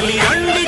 కదలి రండి